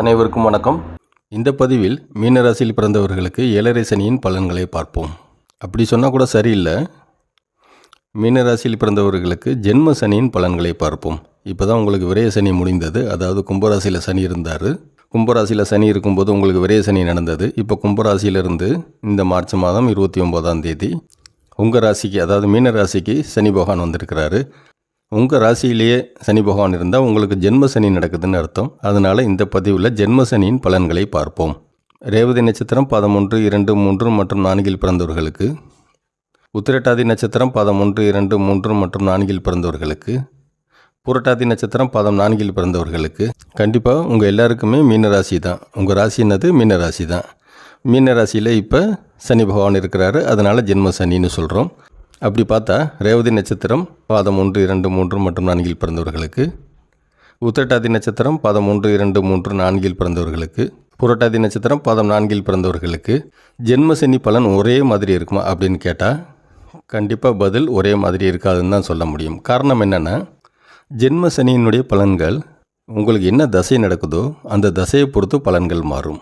அனைவருக்கும் வணக்கம். இந்த பதிவில் மீனராசியில் பிறந்தவர்களுக்கு ஏழரை சனியின் பலன்களை பார்ப்போம். அப்படி சொன்னால் கூட சரியில்லை. மீனராசியில் பிறந்தவர்களுக்கு ஜென்ம சனியின் பலன்களை பார்ப்போம். இப்போ தான் உங்களுக்கு விரைய சனி முடிந்தது. அதாவது கும்பராசியில் சனி இருந்தார். கும்பராசியில் சனி இருக்கும்போது உங்களுக்கு விரைய சனி நடந்தது. இப்போ கும்பராசியிலிருந்து இந்த மார்ச் மாதம் இருபத்தி ஒம்போதாம் தேதி உங்கள் ராசிக்கு அதாவது மீனராசிக்கு சனி பகவான் வந்திருக்கிறாரு. உங்கள் ராசியிலேயே சனி பகவான் இருந்தால் உங்களுக்கு ஜென்ம சனி நடக்குதுன்னு அர்த்தம். அதனால் இந்த பதிவில் ஜென்ம சனியின் பலன்களை பார்ப்போம். ரேவதி நட்சத்திரம் பாதம் ஒன்று இரண்டு மூன்று மற்றும் நான்கில் பிறந்தவர்களுக்கு. உத்திரட்டாதி நட்சத்திரம் பாதம் ஒன்று இரண்டு மூன்று மற்றும் நான்கில் பிறந்தவர்களுக்கு. புரட்டாதி நட்சத்திரம் பதம் நான்கில் பிறந்தவர்களுக்கு. கண்டிப்பாக உங்கள் எல்லாருக்குமே மீன ராசி தான். உங்கள் ராசி என்னது? மீன ராசி தான். மீனராசியில் இப்போ சனி பகவான் இருக்கிறாரு. அதனால் ஜென்ம சனின்னு சொல்கிறோம் அப்படி பார்த்தா ரேவதி நட்சத்திரம் பாதம் ஒன்று இரண்டு மூன்று மற்றும் நான்கில் பிறந்தவர்களுக்கு உத்திரட்டாதி நட்சத்திரம் பாதம் ஒன்று இரண்டு மூன்று நான்கில் பிறந்தவர்களுக்கு புரட்டாதி நட்சத்திரம் பாதம் நான்கில் பிறந்தவர்களுக்கு ஜென்ம சனி பலன் ஒரே மாதிரி இருக்குமா அப்படின்னு கேட்டால் கண்டிப்பாக பதில் ஒரே மாதிரி இருக்காதுன்னு தான் சொல்ல முடியும். காரணம் என்னென்னா ஜென்ம சனியினுடைய பலன்கள் உங்களுக்கு என்ன தசை நடக்குதோ அந்த தசையை பொறுத்து பலன்கள் மாறும்.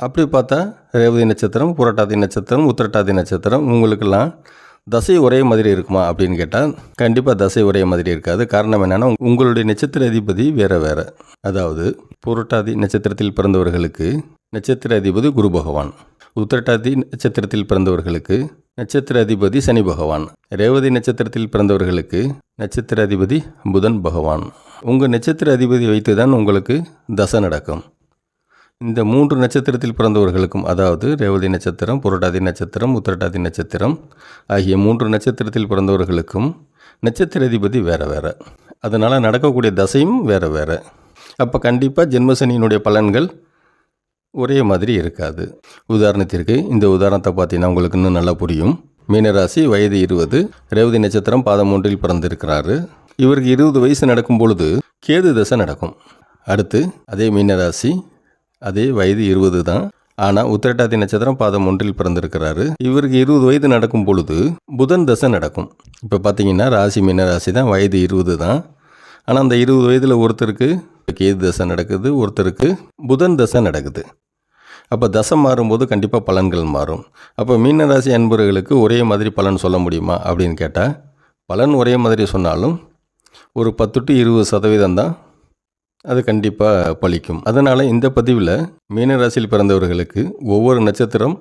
அப்படி பார்த்தா ரேவதி நட்சத்திரம் புரட்டாதி நட்சத்திரம் உத்திரட்டாதி நட்சத்திரம் உங்களுக்கெல்லாம் தசை ஒரே மாதிரி இருக்குமா அப்படின்னு கேட்டால் கண்டிப்பாக தசை ஒரே மாதிரி இருக்காது. காரணம் என்னென்னா உங்களுடைய நட்சத்திர அதிபதி வேறு வேறு. அதாவது புரட்டாதி நட்சத்திரத்தில் பிறந்தவர்களுக்கு நட்சத்திர அதிபதி குரு பகவான். உத்திரட்டாதி நட்சத்திரத்தில் பிறந்தவர்களுக்கு நட்சத்திர அதிபதி சனி பகவான். ரேவதி நட்சத்திரத்தில் பிறந்தவர்களுக்கு நட்சத்திர அதிபதி புதன் பகவான். உங்கள் நட்சத்திர அதிபதி வைத்து தான் உங்களுக்கு தசை நடக்கும். இந்த மூன்று நட்சத்திரத்தில் பிறந்தவர்களுக்கும் அதாவது ரேவதி நட்சத்திரம் புரட்டாதி நட்சத்திரம் உத்திரட்டாதி நட்சத்திரம் ஆகிய மூன்று நட்சத்திரத்தில் பிறந்தவர்களுக்கும் நட்சத்திர அதிபதி வேறு வேறு. அதனால் நடக்கக்கூடிய தசையும் வேறு வேறு. அப்போ கண்டிப்பாக ஜென்மசனியினுடைய பலன்கள் ஒரே மாதிரி இருக்காது. உதாரணத்திற்கு இந்த உதாரணத்தை பார்த்தீங்கன்னா உங்களுக்கு இன்னும் நல்லா புரியும். மீனராசி வயது இருபது ரேவதி நட்சத்திரம் பாதம் ஒன்றில் பிறந்திருக்கிறாரு. இவருக்கு இருபது வயசு நடக்கும் பொழுது கேது தசை நடக்கும். அடுத்து அதே மீனராசி அதே வயது இருபது தான். ஆனால் உத்திரட்டாதி நட்சத்திரம் பாதம் ஒன்றில் பிறந்திருக்கிறாரு. இவருக்கு இருபது வயது நடக்கும் பொழுது புதன் தசை நடக்கும். இப்போ பார்த்தீங்கன்னா ராசி மீன ராசி தான் வயது இருபது தான். ஆனால் அந்த இருபது வயதில் ஒருத்தருக்கு கேது தசை நடக்குது ஒருத்தருக்கு புதன் தசை நடக்குது. அப்போ தசை மாறும்போது கண்டிப்பாக பலன்கள் மாறும். அப்போ மீனராசி அன்பர்களுக்கு ஒரே மாதிரி பலன் சொல்ல முடியுமா அப்படின்னு கேட்டால் பலன் ஒரே மாதிரி சொன்னாலும் ஒரு பத்து டு இருபது சதவீதம் தான் அது கண்டிப்பாக பழிக்கும். அதனால் இந்த பதிவில் மீனராசியில் பிறந்தவர்களுக்கு ஒவ்வொரு நட்சத்திரம்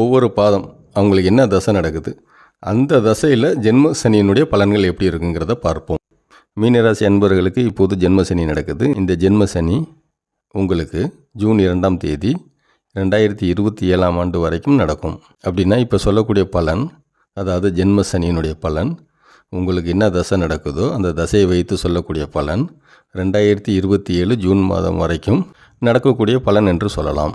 ஒவ்வொரு பாதம் அவங்களுக்கு என்ன தசை நடக்குது அந்த தசையில் ஜென்ம சனியினுடைய பலன்கள் எப்படி இருக்குங்கிறத பார்ப்போம். மீனராசி அன்பர்களுக்கு இப்போது ஜென்ம சனி நடக்குது. இந்த ஜென்ம சனி உங்களுக்கு ஜூன் இரண்டாம் தேதி ரெண்டாயிரத்தி இருபத்தி ஏழாம் ஆண்டு வரைக்கும் நடக்கும். அப்படின்னா இப்போ சொல்லக்கூடிய பலன் அதாவது ஜென்ம சனியினுடைய பலன் உங்களுக்கு என்ன தசை நடக்குதோ அந்த தசையை வைத்து சொல்லக்கூடிய பலன் ரெண்டாயிரத்தி இருபத்தி ஏழு ஜூன் மாதம் வரைக்கும் நடக்கக்கூடிய பலன் என்று சொல்லலாம்.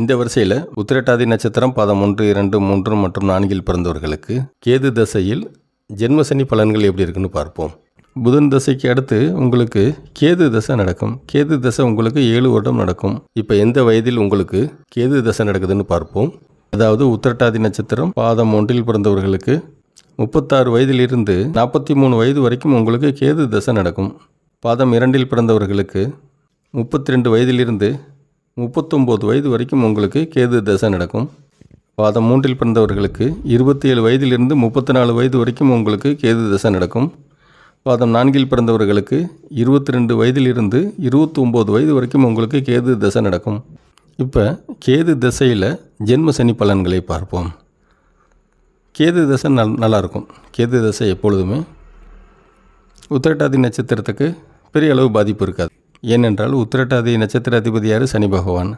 இந்த வரிசையில் உத்திரட்டாதி நட்சத்திரம் பாதம் ஒன்று இரண்டு மூன்று மற்றும் நான்கில் பிறந்தவர்களுக்கு கேது தசையில் ஜென்மசனி பலன்கள் எப்படி இருக்குன்னு பார்ப்போம். புதன் தசைக்கு அடுத்து உங்களுக்கு கேது தசை நடக்கும். கேது தசை உங்களுக்கு ஏழு வருடம் நடக்கும். இப்போ எந்த வயதில் உங்களுக்கு கேது தசை நடக்குதுன்னு பார்ப்போம். அதாவது உத்திரட்டாதி நட்சத்திரம் பாதம் ஒன்றில் பிறந்தவர்களுக்கு முப்பத்தாறு வயதிலிருந்து நாற்பத்தி மூணு வயது வரைக்கும் உங்களுக்கு கேது தசை நடக்கும். பாதம் இரண்டில் பிறந்தவர்களுக்கு முப்பத்தி ரெண்டு வயதிலிருந்து முப்பத்தொம்போது வயது வரைக்கும் உங்களுக்கு கேது தசை நடக்கும். பாதம் மூன்றில் பிறந்தவர்களுக்கு இருபத்தி ஏழு வயதிலிருந்து முப்பத்தி நாலு வயது வரைக்கும் உங்களுக்கு கேது தசை நடக்கும். பாதம் நான்கில் பிறந்தவர்களுக்கு இருபத்தி ரெண்டு வயதிலிருந்து இருபத்தி ஒம்பது வயது வரைக்கும் உங்களுக்கு கேது தசை நடக்கும். இப்போ கேது திசையில் ஜென்ம சனி பலன்களை பார்ப்போம். கேது தசை நல் நல்லாயிருக்கும் கேது தசை எப்பொழுதுமே உத்திரட்டாதி நட்சத்திரத்துக்கு பெரிய அளவு பாதிப்பு இருக்காது. ஏனென்றால் உத்திரட்டாதி நட்சத்திர அதிபதி யார்? சனி பகவான்.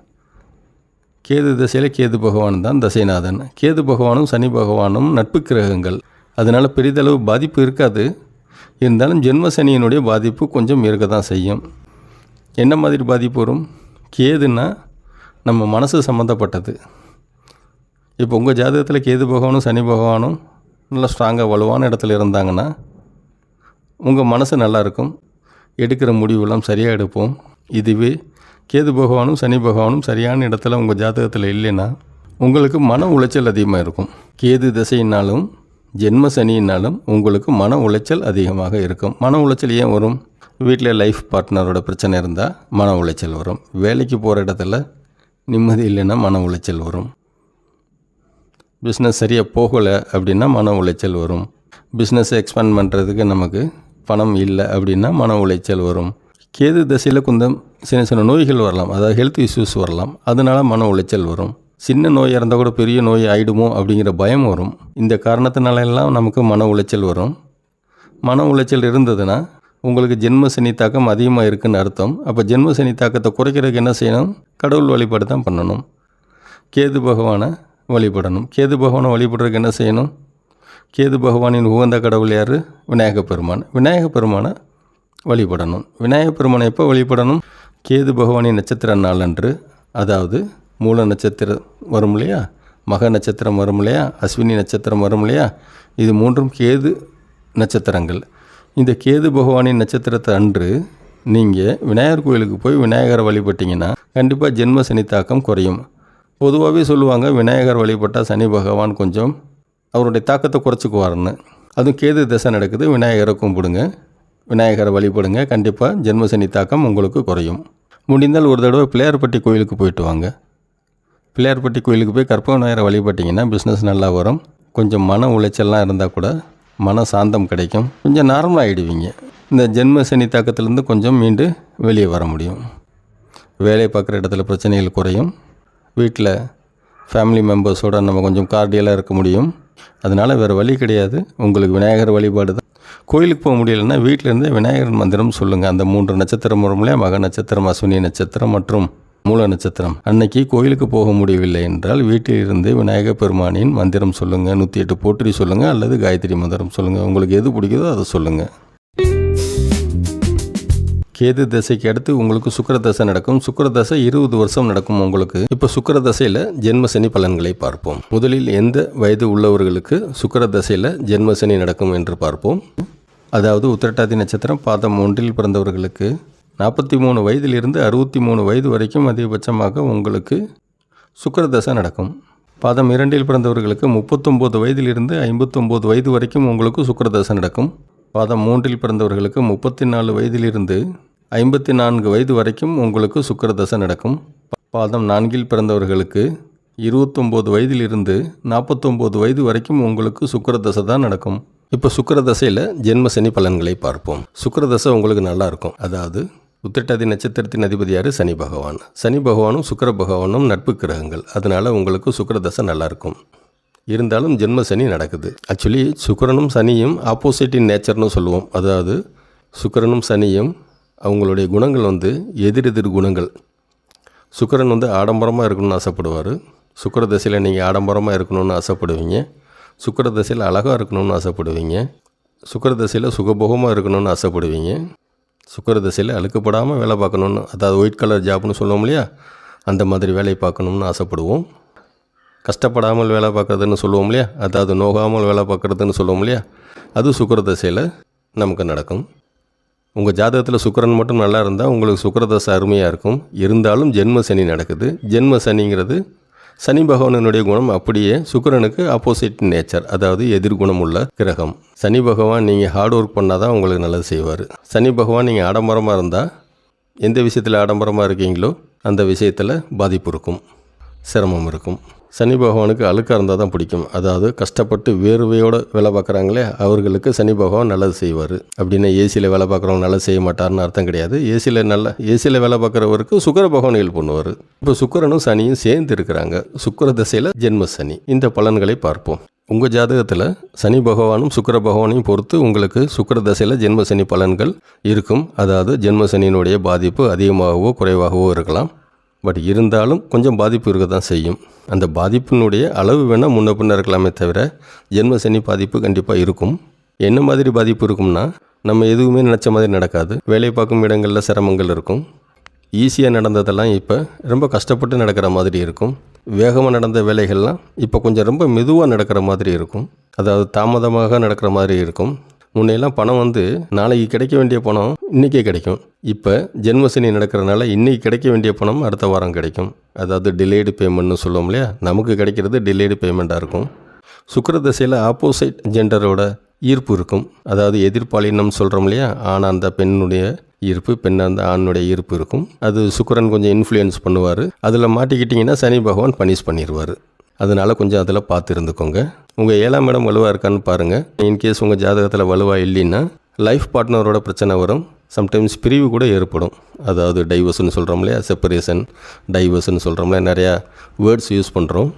கேது தசையில் கேது பகவான் தான் தசைநாதன். கேது பகவானும் சனி பகவானும் நட்பு கிரகங்கள். அதனால் பெரிதளவு பாதிப்பு இருக்காது. இருந்தாலும் ஜென்ம சனியினுடைய பாதிப்பு கொஞ்சம் இருக்க தான் செய்யும். என்ன மாதிரி பாதிப்பு வரும்? கேதுன்னா நம்ம மனசு சம்மந்தப்பட்டது இப்போ உங்கள் ஜாதகத்தில் கேது பகவானும் சனி பகவானும் நல்லா ஸ்ட்ராங்காக வலுவான இடத்துல இருந்தாங்கன்னா உங்கள் மனசு நல்லாயிருக்கும் எடுக்கிற முடிவெல்லாம் சரியாக எடுப்போம். இதுவே கேது பகவானும் சனி பகவானும் சரியான இடத்துல உங்கள் ஜாதகத்தில் இல்லைன்னா உங்களுக்கு மன உளைச்சல் அதிகமாக இருக்கும். கேது திசையினாலும் ஜென்ம சனியினாலும் உங்களுக்கு மன உளைச்சல் அதிகமாக இருக்கும். மன உளைச்சல் ஏன் வரும்? வீட்டில் லைஃப் பார்ட்னரோட பிரச்சனை இருந்தால் மன உளைச்சல் வரும். வேலைக்கு போகிற இடத்துல நிம்மதி இல்லைன்னா மன உளைச்சல் வரும். பிஸ்னஸ் சரியாக போகலை அப்படின்னா மன உளைச்சல் வரும். பிஸ்னஸை எக்ஸ்பேண்ட் பண்ணுறதுக்கு நமக்கு பணம் இல்லை அப்படின்னா மன உளைச்சல் வரும். கேது தசையில் கொஞ்சம் சின்ன சின்ன நோய்கள் வரலாம். அதாவது ஹெல்த் இஷ்யூஸ் வரலாம். அதனால மன உளைச்சல் வரும். சின்ன நோயாக இருந்தால் கூட பெரிய நோய் ஆகிடுமோ அப்படிங்கிற பயம் வரும். இந்த காரணத்தினால எல்லாம் நமக்கு மன உளைச்சல் வரும். மன உளைச்சல் இருந்ததுன்னா உங்களுக்கு ஜென்ம சனி தாக்கம் அதிகமாக இருக்குன்னு அர்த்தம். அப்போ ஜென்ம சனி தாக்கத்தை குறைக்கிறதுக்கு என்ன செய்யணும்? கடவுள் வழிபாடு தான் பண்ணணும். கேது பகவானை வழிபடணும். கேது பகவானை வழிபடுறதுக்கு என்ன செய்யணும்? கேது பகவானின் உகந்த கடவுள் யார்? விநாயக பெருமான். விநாயக பெருமானை வழிபடணும். விநாயக பெருமானை எப்போ வழிபடணும்? கேது பகவானின் நட்சத்திர நாளன்று. அதாவது மூல நட்சத்திரம் வரும் இல்லையா? மக நட்சத்திரம் வரும் இல்லையா? அஸ்வினி நட்சத்திரம் வரும் இல்லையா? இது மூன்றும் கேது நட்சத்திரங்கள். இந்த கேது பகவானின் நட்சத்திரத்தை அன்று நீங்கள் விநாயகர் கோயிலுக்கு போய் விநாயகரை வழிபட்டிங்கன்னா கண்டிப்பாக ஜென்ம சனி தாக்கம் குறையும். பொதுவாகவே சொல்லுவாங்க விநாயகர் வழிபட்டால் சனி பகவான் கொஞ்சம் அவருடைய தாக்கத்தை குறைச்சிக்குவாருன்னு. அதுவும் கேது தசை நடக்குது விநாயகரை கும்பிடுங்க. விநாயகரை வழிபடுங்க கண்டிப்பாக ஜென்ம சனி தாக்கம் உங்களுக்கு குறையும். முடிந்தால் ஒரு தடவை பிள்ளையார்பட்டி கோயிலுக்கு போயிட்டு வாங்க. பிள்ளையார்பட்டி கோயிலுக்கு போய் கற்பக விநாயகரை வழிபட்டிங்கன்னா பிஸ்னஸ் நல்லா வரும். கொஞ்சம் மன உளைச்சல்லாம் இருந்தால் கூட மன சாந்தம் கிடைக்கும். கொஞ்சம் நார்மல் ஆகிடுவீங்க இந்த ஜென்ம சனி தாக்கத்திலேருந்து கொஞ்சம் மீண்டு வெளியே வர முடியும். வேலை பார்க்குற இடத்துல பிரச்சனைகள் குறையும். வீட்டில் ஃபேமிலி மெம்பர்ஸோட நம்ம கொஞ்சம் கார்டியலாக இருக்க முடியும். அதனால் வேறு வழி கிடையாது. உங்களுக்கு விநாயகர் வழிபாடு தான். கோயிலுக்கு போக முடியலன்னா வீட்டிலேருந்தே விநாயகர் மந்திரம் சொல்லுங்கள் அந்த மூன்று நட்சத்திரம் வரும்லையா மக நட்சத்திரம் அஸ்வினி நட்சத்திரம் மற்றும் மூல நட்சத்திரம். அன்னைக்கு கோயிலுக்கு போக முடியவில்லை என்றால் வீட்டில் இருந்து விநாயகர் பெருமானின் மந்திரம் சொல்லுங்கள் நூற்றி எட்டு போற்றி சொல்லுங்கள் அல்லது காயத்ரி மந்திரம் சொல்லுங்கள் உங்களுக்கு எது பிடிக்குதோ அதை சொல்லுங்கள் கேது தசைக்கு அடுத்து உங்களுக்கு சுக்கர தசை நடக்கும். சுக்கர தசை இருபது வருஷம் நடக்கும் உங்களுக்கு. இப்போ சுக்கர தசையில் ஜென்ம சனி பலன்களை பார்ப்போம். முதலில் எந்த வயது உள்ளவர்களுக்கு சுக்கர தசையில் ஜென்ம சனி நடக்கும் என்று பார்ப்போம். அதாவது உத்திரட்டாதி நட்சத்திரம் பாதம் ஒன்றில் பிறந்தவர்களுக்கு நாற்பத்தி மூணு வயதிலிருந்து அறுபத்தி மூணு வயது வரைக்கும் அதிகபட்சமாக உங்களுக்கு சுக்கிர தசை நடக்கும். பாதம் இரண்டில் பிறந்தவர்களுக்கு முப்பத்தொம்போது வயதிலிருந்து ஐம்பத்தொம்போது வயது வரைக்கும் உங்களுக்கு சுக்கிர தசை நடக்கும். பாதம் மூன்றில் பிறந்தவர்களுக்கு முப்பத்தி நாலு வயதிலிருந்து ஐம்பத்தி நான்கு வயது வரைக்கும் உங்களுக்கு சுக்கிர தசை நடக்கும். பாதம் நான்கில் பிறந்தவர்களுக்கு இருபத்தொம்போது வயதிலிருந்து நாற்பத்தொம்போது வயது வரைக்கும் உங்களுக்கு சுக்கிர தசை தான் நடக்கும். இப்போ சுக்கிர தசையில் ஜென்ம சனி பலன்களை பார்ப்போம். சுக்கிர தசை உங்களுக்கு நல்லா இருக்கும். அதாவது உத்திரட்டாதி நட்சத்திரத்தின் அதிபதியார் சனி பகவான். சனி பகவானும் சுக்கர பகவானும் நட்பு கிரகங்கள். அதனால் உங்களுக்கு சுக்கரதசை நல்லாயிருக்கும். இருந்தாலும் ஜென்ம சனி நடக்குது. ஆக்சுவலி சுக்கரனும் சனியும் ஆப்போசிட் இன் நேச்சர்னு சொல்லுவோம். அதாவது சுக்கரனும் சனியும் அவங்களுடைய குணங்கள் வந்து எதிரெதிர் குணங்கள். சுக்கரன் வந்து ஆடம்பரமாக இருக்கணும்னு ஆசைப்படுவார். சுக்கர தசையில் நீங்கள் ஆடம்பரமாக இருக்கணும்னு ஆசைப்படுவீங்க. சுக்கர தசையில் அழகாக இருக்கணும்னு ஆசைப்படுவீங்க. சுக்கர தசையில் சுகபோகமாக இருக்கணும்னு ஆசைப்படுவீங்க. சுக்கர தசையில் அழுக்கப்படாமல் வேலை பார்க்கணுன்னு அதாவது ஒயிட் கலர் ஜாப்னு சொல்லுவோம் இல்லையா? அந்த மாதிரி வேலை பார்க்கணும்னு ஆசைப்படுவோம். கஷ்டப்படாமல் வேலை பார்க்குறதுன்னு சொல்லுவோம் இல்லையா? அதாவது நோகாமல் வேலை பார்க்குறதுன்னு சொல்லுவோம் இல்லையா? அது சுக்கர தசையில் நமக்கு நடக்கும். உங்கள் ஜாதகத்தில் சுக்கரன் மட்டும் நல்லா இருந்தால் உங்களுக்கு சுக்கரதசை அருமையாக இருக்கும். இருந்தாலும் ஜென்ம சனி நடக்குது. ஜென்ம சனிங்கிறது சனி பகவானுடைய குணம் அப்படியே சுக்கிரனுக்கு ஆப்போசிட் நேச்சர் அதாவது எதிர்குணம் உள்ள கிரகம். சனி பகவான் நீங்கள் ஹார்ட் ஒர்க் பண்ணால் தான் உங்களுக்கு நல்லது செய்வார். சனி பகவான் நீங்கள் ஆடம்பரமாக இருந்தால் எந்த விஷயத்தில் ஆடம்பரமாக இருக்கீங்களோ அந்த விஷயத்தில் பாதிப்பு இருக்கும். சிரமம் இருக்கும். சனி பகவானுக்கு அழுக்காக இருந்தால் தான் பிடிக்கும். அதாவது கஷ்டப்பட்டு வேர்வையோடு வேலை பார்க்குறாங்களே அவர்களுக்கு சனி பகவான் நல்லது செய்வார். அப்படின்னா ஏசியில் வேலை பார்க்குறவங்க நல்லது செய்ய மாட்டார்னு அர்த்தம் கிடையாது. ஏசியில் நல்ல ஏசியில் வேலை பார்க்குறவருக்கு சுக்கர பகவான் ஹெல்ப் பண்ணுவார். இப்போ சுக்கரனும் சனியும் சேர்ந்து இருக்கிறாங்க. சுக்கர தசையில் ஜென்ம சனி. இந்த பலன்களை பார்ப்போம். உங்கள் ஜாதகத்தில் சனி பகவானும் சுக்கிர பகவானையும் பொறுத்து உங்களுக்கு சுக்கிர தசையில் ஜென்ம சனி பலன்கள் இருக்கும். அதாவது ஜென்ம சனியினுடைய பாதிப்பு அதிகமாகவோ குறைவாகவோ இருக்கலாம். பட் இருந்தாலும் கொஞ்சம் பாதிப்பு இருக்க தான் செய்யும். அந்த பாதிப்பினுடைய அளவு வேணால் முன்ன பின்ன இருக்கலாமே தவிர ஜென்ம சனி பாதிப்பு கண்டிப்பாக இருக்கும். என்ன மாதிரி பாதிப்பு இருக்கும்னா நம்ம எதுவுமே நினச்ச மாதிரி நடக்காது. வேலை பார்க்கும் இடங்களில் சிரமங்கள் இருக்கும். ஈஸியாக நடந்ததெல்லாம் இப்போ ரொம்ப கஷ்டப்பட்டு நடக்கிற மாதிரி இருக்கும். வேகமாக நடந்த வேலைகள்லாம் இப்போ கொஞ்சம் ரொம்ப மெதுவாக நடக்கிற மாதிரி இருக்கும். அதாவது தாமதமாக நடக்கிற மாதிரி இருக்கும். முன்னையெல்லாம் பணம் வந்து நாளைக்கு கிடைக்க வேண்டிய பணம் இன்றைக்கே கிடைக்கும். இப்போ ஜென்மசனி நடக்கிறனால இன்றைக்கி கிடைக்க வேண்டிய பணம் அடுத்த வாரம் கிடைக்கும். அதாவது டிலேடு பேமெண்ட்னு சொல்லுவோம் இல்லையா? நமக்கு கிடைக்கிறது டிலேடு பேமெண்ட்டாக இருக்கும். சுக்கர தசையில் ஆப்போசிட் ஜெண்டரோட ஈர்ப்பு இருக்கும். அதாவது எதிர்பாலினம் சொல்கிறோம் இல்லையா? ஆனால் அந்த பெண்ணுடைய ஈர்ப்பு பெண் அந்த ஆணுடைய ஈர்ப்பு இருக்கும். அது சுக்கரன் கொஞ்சம் இன்ஃப்ளூயன்ஸ் பண்ணுவார். அதில் மாட்டிக்கிட்டிங்கன்னா சனி பகவான் பனிஷ் பண்ணிடுவார் அதனால் கொஞ்சம் அதில் பார்த்து இருந்துக்கோங்க உங்கள் ஏழாம் இடம் வலுவாக இருக்கான்னு பாருங்கள் இன்கேஸ் உங்கள் ஜாதகத்தில் வலுவாக இல்லைன்னா லைஃப் பார்ட்னரோட பிரச்சனை வரும். சம்டைம்ஸ் பிரிவு கூட ஏற்படும். அதாவது டைவர்ஸ்னு சொல்கிறோம் இல்லையா? செப்பரேஷன் டைவர்ஸ்னு சொல்கிறோம் இல்லையா? நிறையா வேர்ட்ஸ் யூஸ் பண்ணுறோம்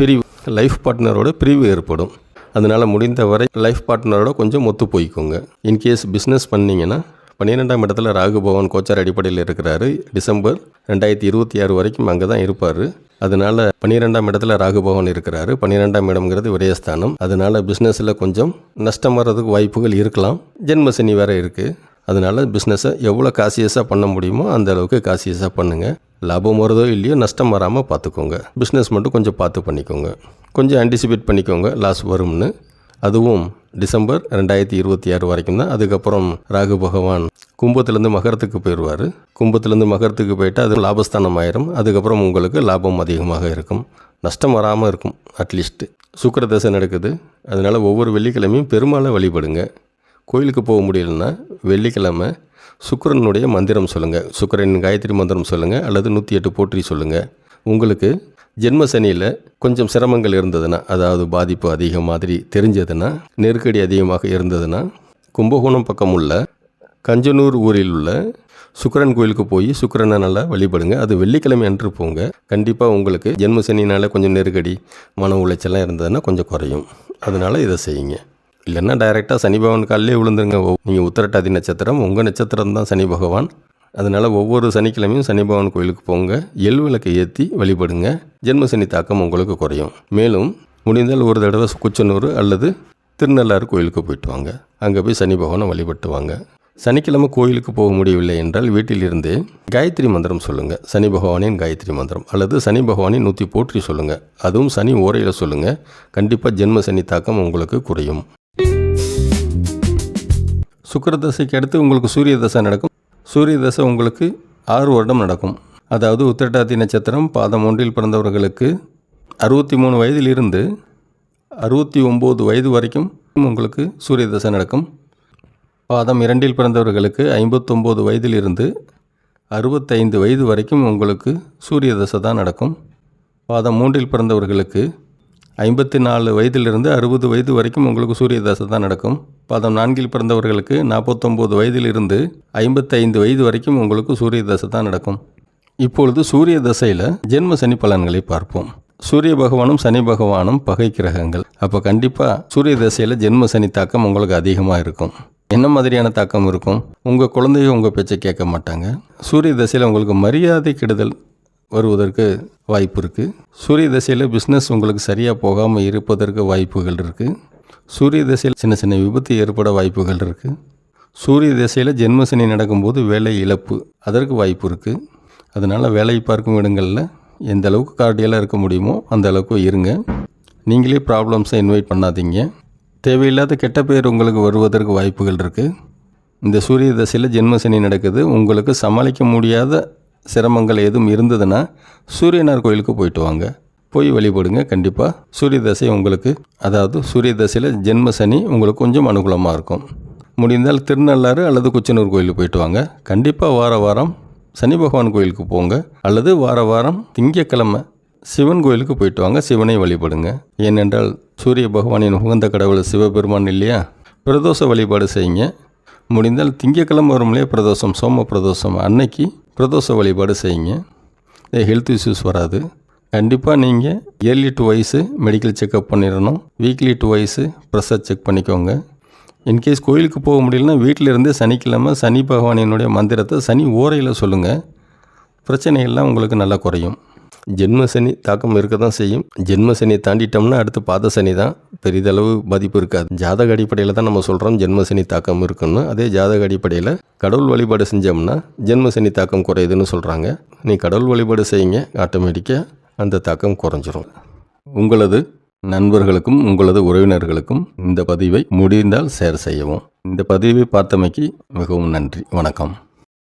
பிரிவு லைஃப் பார்ட்னரோட பிரிவு ஏற்படும். அதனால் முடிந்த வரை லைஃப் பார்ட்னரோட கொஞ்சம் ஒத்து போய்க்கோங்க. இன்கேஸ் பிஸ்னஸ் பண்ணிங்கன்னா பன்னிரெண்டாம் இடத்துல ராகு பகவான் கோச்சார் அடிப்படையில் இருக்கிறாரு. டிசம்பர் ரெண்டாயிரத்தி இருபத்தி ஆறு வரைக்கும் அங்கே தான் இருப்பார். அதனால் பன்னிரெண்டாம் இடத்துல ராகு பகவான் இருக்கிறாரு. பன்னிரெண்டாம் இடம்ங்கிறது விரயஸ்தானம் அதனால் பிஸ்னஸில் கொஞ்சம் நஷ்டம் வர்றதுக்கு வாய்ப்புகள் இருக்கலாம். ஜென்ம சனி வேறு இருக்குது அதனால் பிஸ்னஸை எவ்வளோ காசியஸாக பண்ண முடியுமோ அந்த அளவுக்கு காசியஸாக பண்ணுங்கள் லாபம் வருதோ இல்லையோ நஷ்டம் வராமல் பார்த்துக்கோங்க பிஸ்னஸ் மட்டும் கொஞ்சம் பார்த்து பண்ணிக்கோங்க. கொஞ்சம் ஆன்டிசிபேட் பண்ணிக்கோங்க லாஸ் வரும்னு. அதுவும் டிசம்பர் ரெண்டாயிரத்தி இருபத்தி ஆறு வரைக்கும் தான். அதுக்கப்புறம் ராகு பகவான் கும்பத்துலேருந்து மகரத்துக்கு போயிடுவார். கும்பத்துலேருந்து மகரத்துக்கு போயிட்டு அது லாபஸ்தானம் ஆயிரும். அதுக்கப்புறம் உங்களுக்கு லாபம் அதிகமாக இருக்கும். நஷ்டம் வராமல் இருக்கும் அட்லீஸ்ட்டு சுக்கர தசை நடக்குது. அதனால் ஒவ்வொரு வெள்ளிக்கிழமையும் பெருமாளை வழிபடுங்க. கோயிலுக்கு போக முடியலன்னா வெள்ளிக்கிழமை சுக்கரனுடைய மந்திரம் சொல்லுங்கள் சுக்கிரனின் காயத்ரி மந்திரம் சொல்லுங்கள் அல்லது நூற்றி எட்டு போற்றி சொல்லுங்கள் உங்களுக்கு ஜென்ம சனியில் கொஞ்சம் சிரமங்கள் இருந்ததுன்னா அதாவது பாதிப்பு அதிகம் மாதிரி தெரிஞ்சதுன்னா நெருக்கடி அதிகமாக இருந்ததுன்னா கும்பகோணம் பக்கம் உள்ள கஞ்சனூர் ஊரில் உள்ள சுக்கிரன் கோயிலுக்கு போய் சுக்கரனை நல்லா வழிபடுங்க. அது வெள்ளிக்கிழமை அன்று போங்க. கண்டிப்பாக உங்களுக்கு ஜென்ம சனினால் கொஞ்சம் நெருக்கடி மன உளைச்சலாம் இருந்ததுன்னா கொஞ்சம் குறையும். அதனால் இதை செய்யுங்க. இல்லைன்னா டைரெக்டாக சனி பகவான் காலிலே விழுந்துருங்க. நீங்கள் உத்தரட்டாதி நட்சத்திரம் உங்கள் நட்சத்திரம் தான் சனி பகவான். அதனால் ஒவ்வொரு சனிக்கிழமையும் சனி பகவான் கோயிலுக்கு போங்க. எல் விளக்கை ஏற்றி வழிபடுங்க. ஜென்ம சனி தாக்கம் உங்களுக்கு குறையும். மேலும் முடிந்தால் ஒரு தடவை குச்சனூர் அல்லது திருநள்ளாறு கோயிலுக்கு போயிட்டு வாங்க. அங்கே போய் சனி பகவானை வழிபட்டு வாங்க. சனிக்கிழமை கோயிலுக்கு போக முடியவில்லை என்றால் வீட்டிலிருந்தே காயத்ரி மந்திரம் சொல்லுங்கள் சனி பகவானின் காயத்ரி மந்திரம் அல்லது சனி பகவானின் நூற்றி போற்றி சொல்லுங்கள் அதுவும் சனி ஓரையில் சொல்லுங்கள் கண்டிப்பாக ஜென்ம சனி தாக்கம் உங்களுக்கு குறையும். சுக்கர தசைக்கு அடுத்து உங்களுக்கு சூரிய தசை நடக்கும். சூரிய தசை உங்களுக்கு ஆறு வருடம் நடக்கும். அதாவது உத்திரட்டாதி நட்சத்திரம் பாதம் ஒன்றில் பிறந்தவர்களுக்கு அறுபத்தி மூணு வயதிலிருந்து அறுபத்தி ஒம்பது வயது வரைக்கும் உங்களுக்கு சூரிய தசை நடக்கும். பாதம் இரண்டில் பிறந்தவர்களுக்கு ஐம்பத்தொம்போது வயதிலிருந்து அறுபத்தைந்து வயது வரைக்கும் உங்களுக்கு சூரிய தசை தான் நடக்கும். பாதம் மூன்றில் பிறந்தவர்களுக்கு ஐம்பத்தி நாலு வயதிலிருந்து அறுபது வயது வரைக்கும் உங்களுக்கு சூரிய தசை தான் நடக்கும். பாதம் நான்கில் பிறந்தவர்களுக்கு நாற்பத்தொம்போது வயதிலிருந்து ஐம்பத்தைந்து வயது வரைக்கும் உங்களுக்கு சூரிய தசை தான் நடக்கும். இப்பொழுது சூரிய தசையில் ஜென்ம சனி பலன்களை பார்ப்போம். சூரிய பகவானும் சனி பகவானும் பகை கிரகங்கள். அப்போ கண்டிப்பாக சூரிய தசையில் ஜென்ம சனி தாக்கம் உங்களுக்கு அதிகமாக இருக்கும். என்ன மாதிரியான தாக்கம் இருக்கும்? உங்கள் குழந்தைய உங்கள் பேச்சை கேட்க மாட்டாங்க. சூரிய தசையில் உங்களுக்கு மரியாதை கெடுதல் வருவதற்கு வாய்ப்பு இருக்குது சூரிய தசையில் பிஸ்னஸ் உங்களுக்கு சரியாக போகாமல் இருப்பதற்கு வாய்ப்புகள் இருக்குது சூரிய தசையில் சின்ன சின்ன விபத்து ஏற்பட வாய்ப்புகள் இருக்குது சூரிய தசையில் ஜென்மசனி நடக்கும்போது வேலை இழப்பு அதற்கு வாய்ப்பு இருக்குது அதனால் வேலை பார்க்கும் இடங்களில் எந்த அளவுக்கு கார்டியலாக இருக்க முடியுமோ அந்த அளவுக்கு இருங்க. நீங்களே ப்ராப்ளம்ஸை இன்வைட் பண்ணாதீங்க. தேவையில்லாத கெட்ட பேர் உங்களுக்கு வருவதற்கு வாய்ப்புகள் இருக்குது இந்த சூரிய தசையில் ஜென்மசனி நடக்குது. உங்களுக்கு சமாளிக்க முடியாத சிரமங்கள் எதுவும் இருந்ததுன்னா சூரியனார் கோயிலுக்கு போயிட்டு வாங்க. போய் வழிபடுங்க கண்டிப்பாக சூரிய தசை உங்களுக்கு அதாவது சூரிய தசையில் ஜென்ம சனி உங்களுக்கு கொஞ்சம் அனுகூலமாக இருக்கும். முடிந்தால் திருநள்ளாறு அல்லது குச்சனூர் கோயிலுக்கு போயிட்டு வாங்க. கண்டிப்பாக வார வாரம் சனி பகவான் கோயிலுக்கு போங்க. அல்லது வார வாரம் திங்கக்கிழமை சிவன் கோயிலுக்கு போயிட்டு வாங்க சிவனை வழிபடுங்க. ஏனென்றால் சூரிய பகவானின் உகந்த கடவுள் சிவபெருமான் இல்லையா? பிரதோஷ வழிபாடு செய்யுங்க. முடிந்தால் திங்கக்கிழமை வரும் இல்லையா பிரதோஷம் சோம பிரதோஷம் அன்னைக்கு பிரதோஷ வழிபாடு செய்யுங்க. ஹெல்த் இஷ்யூஸ் வராது. கண்டிப்பாக நீங்கள் இயர்லி டூ வயசு மெடிக்கல் செக்கப் பண்ணிடணும். வீக்லி டூ வயசு ப்ரெஷர் செக் பண்ணிக்கோங்க இன்கேஸ் கோயிலுக்கு போக முடியலன்னா வீட்டிலிருந்து சனிக்கிழமை சனி பகவானினுடைய மந்திரத்தை சனி ஓரையில் சொல்லுங்கள் பிரச்சனைகள்லாம் உங்களுக்கு நல்லா குறையும். ஜென்ம சனி தாக்கம் இருக்க தான் செய்யும். ஜென்ம சனியை தாண்டிட்டோம்னா அடுத்து பாத சனி தான். பெரிதளவு பாதிப்பு இருக்காது. ஜாதக அடிப்படையில் தான் நம்ம சொல்கிறோம் ஜென்ம சனி தாக்கம் இருக்குன்னு. அதே ஜாதக அடிப்படையில் கடவுள் வழிபாடு செஞ்சோம்னா ஜென்ம சனி தாக்கம் குறையுதுன்னு சொல்கிறாங்க நீ கடவுள் வழிபாடு செய்யுங்க. ஆட்டோமேட்டிக்காக அந்த தாக்கம் குறைஞ்சிரும். உங்களது நண்பர்களுக்கும் உங்களது உறவினர்களுக்கும் இந்த பதிவை முடிந்தால் ஷேர் செய்யவும். இந்த பதிவை பார்த்தமைக்கு மிகவும் நன்றி. வணக்கம்.